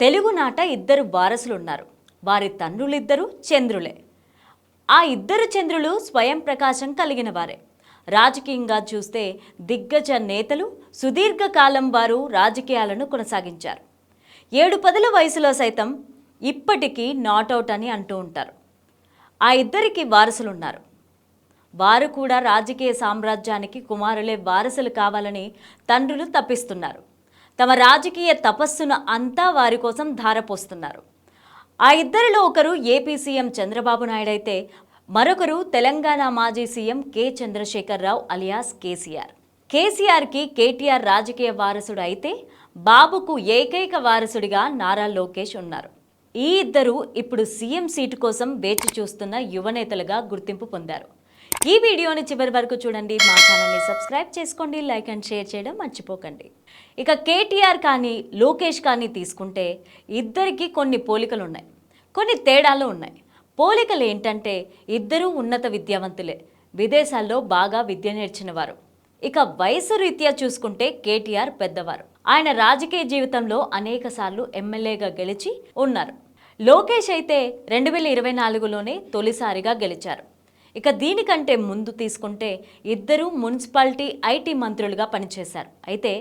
తెలుగునాట ఇద్దరు వారసులున్నారు. వారి తండ్రులిద్దరూ చంద్రులే. ఆ ఇద్దరు చంద్రులు స్వయం ప్రకాశం కలిగిన వారే. రాజకీయంగా చూస్తే దిగ్గజ నేతలు సుదీర్ఘకాలం వారు రాజకీయాలను కొనసాగించారు. ఏడు పదుల వయసులో సైతం ఇప్పటికీ నాట్అవుట్ అని అంటూ ఉంటారు. ఆ ఇద్దరికి వారసులున్నారు. వారు కూడా రాజకీయ సామ్రాజ్యానికి కుమారులే వారసులు కావాలని తండ్రులు తప్పిస్తున్నారు. తమ రాజకీయ తపస్సును అంతా వారి కోసం ధారపోస్తున్నారు. ఆ ఇద్దరిలో ఒకరు ఏపీ సీఎం చంద్రబాబు నాయుడు అయితే మరొకరు తెలంగాణ మాజీ CM K Chandrashekar Rao alias KCR. కేసీఆర్కి కేటీఆర్ రాజకీయ వారసుడు అయితే బాబుకు ఏకైక వారసుడిగా నారా లోకేష్ ఉన్నారు. ఈ ఇద్దరు ఇప్పుడు సీఎం సీటు కోసం వేచి చూస్తున్న యువనేతలుగా గుర్తింపు పొందారు. ఈ వీడియోని చివరి వరకు చూడండి. మా ఛానల్ని సబ్స్క్రైబ్ చేసుకోండి లైక్ అండ్ షేర్ చేయడం మర్చిపోకండి. ఇక కేటీఆర్ కానీ లోకేష్ కానీ తీసుకుంటే ఇద్దరికి కొన్ని పోలికలు ఉన్నాయి కొన్ని తేడాలు ఉన్నాయి. పోలికలు ఏంటంటే ఇద్దరూ ఉన్నత విద్యావంతులే. విదేశాల్లో బాగా విద్య నేర్చిన వారు. ఇక వయసు రీత్యా చూసుకుంటే కేటీఆర్ పెద్దవారు. ఆయన రాజకీయ జీవితంలో అనేక సార్లు ఎమ్మెల్యేగా గెలిచి ఉన్నారు. లోకేష్ అయితే రెండు వేల ఇరవై నాలుగులోనే తొలిసారిగా గెలిచారు. ఇక దీనికంటే ముందు తీసుకుంటే ఇద్దరు మున్సిపాలిటీ ఐటీ మంత్రులుగా పనిచేశారు. అయితే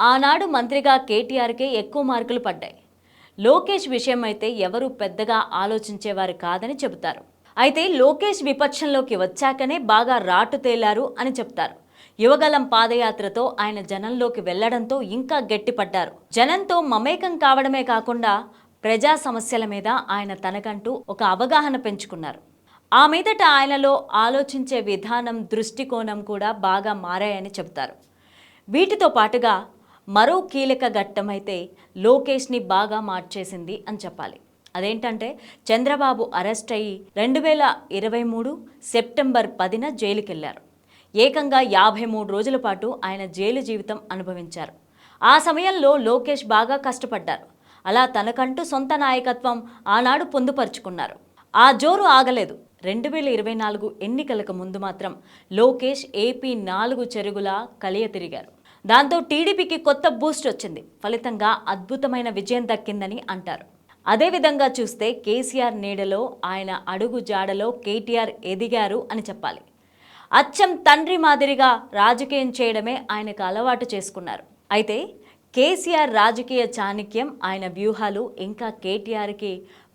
ఆనాడు మంత్రిగా కేటీఆర్కే ఎక్కువ మార్కులు పడ్డాయి. లోకేష్ విషయం అయితే ఎవరు పెద్దగా ఆలోచించేవారు కాదని చెబుతారు. అయితే లోకేష్ విపక్షంలోకి వచ్చాకనే బాగా రాటు తేలారు అని చెప్తారు. యువగలం పాదయాత్రతో ఆయన జనంలోకి వెళ్ళడంతో ఇంకా గట్టిపడ్డారు. జనంతో మమేకం కావడమే కాకుండా ప్రజా సమస్యల మీద ఆయన తనకంటూ ఒక అవగాహన పెంచుకున్నారు. ఆ మీదట ఆయనలో ఆలోచించే విధానం దృష్టికోణం కూడా బాగా మారాయని చెబుతారు. వీటితో పాటుగా మరో కీలక ఘట్టమైతే లోకేష్ని బాగా మార్చేసింది అని చెప్పాలి. అదేంటంటే చంద్రబాబు అరెస్ట్ అయ్యి రెండు వేల ఇరవై మూడు సెప్టెంబర్ పదిన జైలుకెళ్ళారు. ఏకంగా యాభై మూడు రోజుల పాటు ఆయన జైలు జీవితం అనుభవించారు. ఆ సమయంలో లోకేష్ బాగా కష్టపడ్డారు. అలా తనకంటూ సొంత నాయకత్వం ఆనాడు పొందుపరుచుకున్నారు. ఆ జోరు ఆగలేదు. రెండు వేల ఇరవై నాలుగు ఎన్నికలకు ముందు మాత్రం లోకేష్ ఏపీ నాలుగు చెరుగుల కలియ తిరిగారు. దాంతో టీడీపీకి కొత్త బూస్ట్ వచ్చింది. ఫలితంగా అద్భుతమైన విజయం దక్కిందని అంటారు. అదేవిధంగా చూస్తే కేసీఆర్ నీడలో ఆయన అడుగు జాడలో కేటీఆర్ ఎదిగారు అని చెప్పాలి. అచ్చం తండ్రి మాదిరిగా రాజకీయం చేయడమే ఆయనకు అలవాటు చేసుకున్నారు. అయితే కేసీఆర్ రాజకీయ చాణక్యం ఆయన వ్యూహాలు ఇంకా కేటీఆర్కి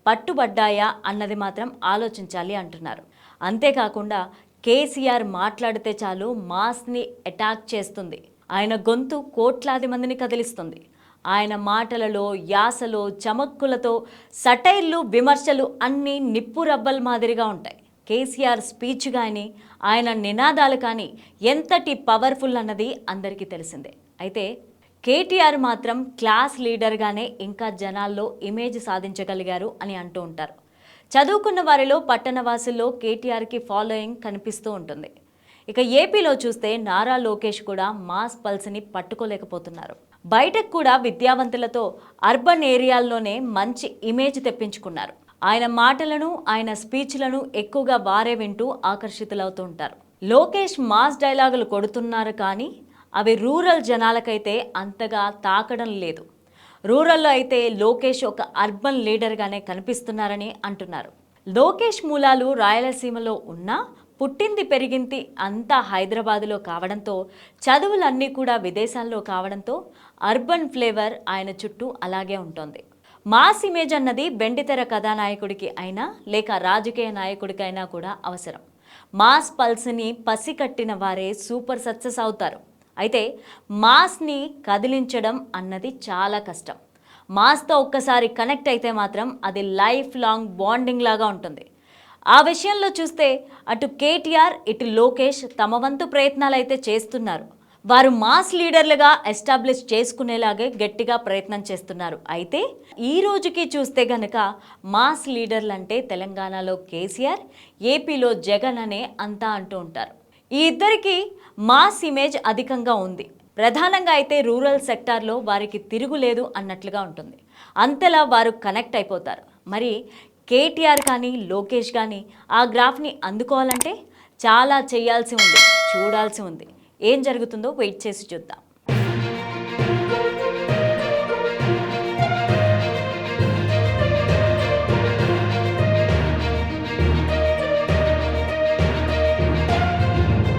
పట్టుబడ్డాయా అన్నది మాత్రం ఆలోచించాలి అంటున్నారు. అంతేకాకుండా కేసీఆర్ మాట్లాడితే చాలు మాస్ని అటాక్ చేస్తుంది. ఆయన గొంతు కోట్లాది మందిని కదిలిస్తుంది. ఆయన మాటలలో యాసలో చమక్కులతో సటైర్లు విమర్శలు అన్నీ నిప్పు రబ్బల్ మాదిరిగా ఉంటాయి. కేసీఆర్ స్పీచ్ కానీ ఆయన నినాదాలు కానీ ఎంతటి పవర్ఫుల్ అన్నది అందరికీ తెలిసిందే. అయితే కేటీఆర్ మాత్రం క్లాస్ లీడర్గానే ఇంకా జనాల్లో ఇమేజ్ సాధించగలిగారు అని అంటూ ఉంటారు. చదువుకున్న వారిలో పట్టణవాసుల్లో కేటీఆర్కి ఫాలోయింగ్ కనిపిస్తూ ఉంటుంది. ఇక ఏపీలో చూస్తే నారా లోకేష్ కూడా మాస్ పల్స్ని పట్టుకోలేకపోతున్నారు. బయటకు కూడా విద్యావంతులతో అర్బన్ ఏరియాల్లోనే మంచి ఇమేజ్ తెప్పించుకున్నారు. ఆయన మాటలను ఆయన స్పీచ్లను ఎక్కువగా వారే వింటూ ఆకర్షితులవుతూ ఉంటారు. లోకేష్ మాస్ డైలాగులు కొడుతున్నారు కానీ అవి రూరల్ జనాలకైతే అంతగా తాకడం లేదు. రూరల్లో అయితే లోకేష్ ఒక అర్బన్ లీడర్గానే కనిపిస్తున్నారని అంటున్నారు. లోకేష్ మూలాలు రాయలసీమలో ఉన్నా పుట్టింది పెరిగింది అంతా హైదరాబాదులో కావడంతో చదువులన్నీ కూడా విదేశాల్లో కావడంతో అర్బన్ ఫ్లేవర్ ఆయన చుట్టూ అలాగే ఉంటుంది. మాస్ ఇమేజ్ అన్నది బెండితెర కథానాయకుడికి అయినా లేక రాజకీయ నాయకుడికైనా కూడా అవసరం. మాస్ పల్స్ని పసికట్టిన వారే సూపర్ సక్సెస్ అవుతారు. అయితే మాస్ని కదిలించడం అన్నది చాలా కష్టం. మాస్తో ఒక్కసారి కనెక్ట్ అయితే మాత్రం అది లైఫ్ లాంగ్ బాండింగ్ లాగా ఉంటుంది. ఆ విషయంలో చూస్తే అటు కేటీఆర్ ఇటు లోకేష్ తమ వంతు ప్రయత్నాలు అయితే చేస్తున్నారు. వారు మాస్ లీడర్లుగా ఎస్టాబ్లిష్ చేసుకునేలాగే గట్టిగా ప్రయత్నం చేస్తున్నారు. అయితే ఈ రోజుకి చూస్తే గనక మాస్ లీడర్లు అంటే తెలంగాణలో కేసీఆర్ ఏపీలో జగన్ అనే అంతా అంటూ ఉంటారు. ఈ ఇద్దరికి మాస్ ఇమేజ్ అధికంగా ఉంది. ప్రధానంగా అయితే రూరల్ సెక్టార్లో వారికి తిరుగులేదు అన్నట్లుగా ఉంటుంది. అంతలా వారు కనెక్ట్ అయిపోతారు. మరి కేటీఆర్ కానీ లోకేష్ కానీ ఆ గ్రాఫ్ని అందుకోవాలంటే చాలా చేయాల్సి ఉంది చూడాల్సి ఉంది. ఏం జరుగుతుందో వెయిట్ చేసి చూద్దాం.